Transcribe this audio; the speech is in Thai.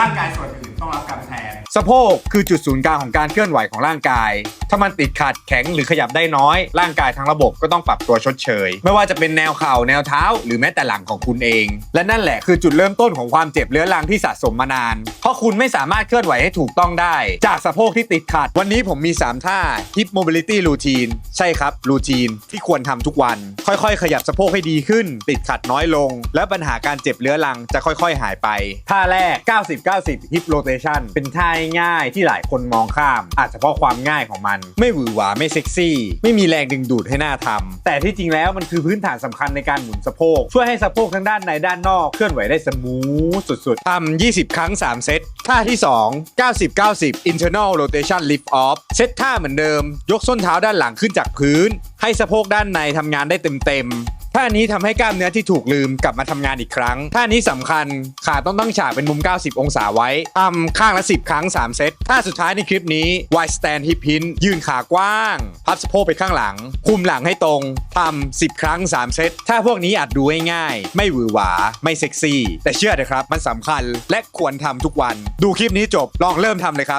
ร่างกายส่วนอื่น ต้องรับกรรมแทน สะโพกคือจุดศูนย์กลางของการเคลื่อนไหวของร่างกาย ถ้ามันติดขัดแข็งหรือขยับได้น้อย ร่างกายทั้งระบบก็ต้องปรับตัวชดเชย ไม่ว่าจะเป็นแนวเข่าแนวเท้า หรือแม้แต่หลังของคุณเอง และนั่นแหละคือจุดเริ่มต้นของความเจ็บเรื้อรังที่สะสมมานาน เพราะคุณไม่สามารถเคลื่อนไหวให้ถูกต้องได้ จากสะโพกที่ติดขัด วันนี้ผมมี 3 ท่า Hip Mobility Routine ใช่ครับรูทีนที่ควรทำทุกวัน ค่อยๆ ขยับสะโพกให้ดีขึ้น ติดขัดน้อยลง และปัญหาการเจ็บเรื้อรังจะค่อย ๆ หายไปท่าแรก 90-90 Hip Rotation เป็นท่าง่ายที่หลายคนมองข้าม อาจจะเพราะความง่ายของมัน ไม่หวือหวาไม่เซ็กซี่ ไม่มีแรงดึงดูดให้หน้าทำแต่ที่จริงแล้วมันคือพื้นฐานสำคัญในการหมุนสะโพก ช่วยให้สะโพกทั้งด้านในด้านนอกเคลื่อนไหวได้สมูทสุดๆทำ20 ครั้ง 3 เซตท่าที่ 2 90-90 internal rotation lift off เซตท่าเหมือนเดิม ยกส้นเท้าด้านหลังขึ้นจากพื้น ให้สะโพกด้านในทำงานได้เต็มๆ ท่านี้ทำให้กล้ามเนื้อที่ถูกลืมกลับมาทำงานอีกครั้ง ท่านี้สำคัญขาต้องตั้งฉากเป็นมุม 90 องศาไว้ทำข้างละ 10 ครั้ง 3 เซต ท่าสุดท้ายในคลิปนี้ wide stand hip hinge ยืนขากว้าง พับสะโพกไปข้างหลัง คุมหลังให้ตรงทำ10 ครั้ง 3 เซตท่าพวกนี้อาจดูง่ายๆ ไม่หวือหวา ไม่เซ็กซี่ แต่เชื่อเถอะครับ มันสำคัญและควรทำทุกวัน ดูคลิปนี้จบลองเริ่มทำเลยครับ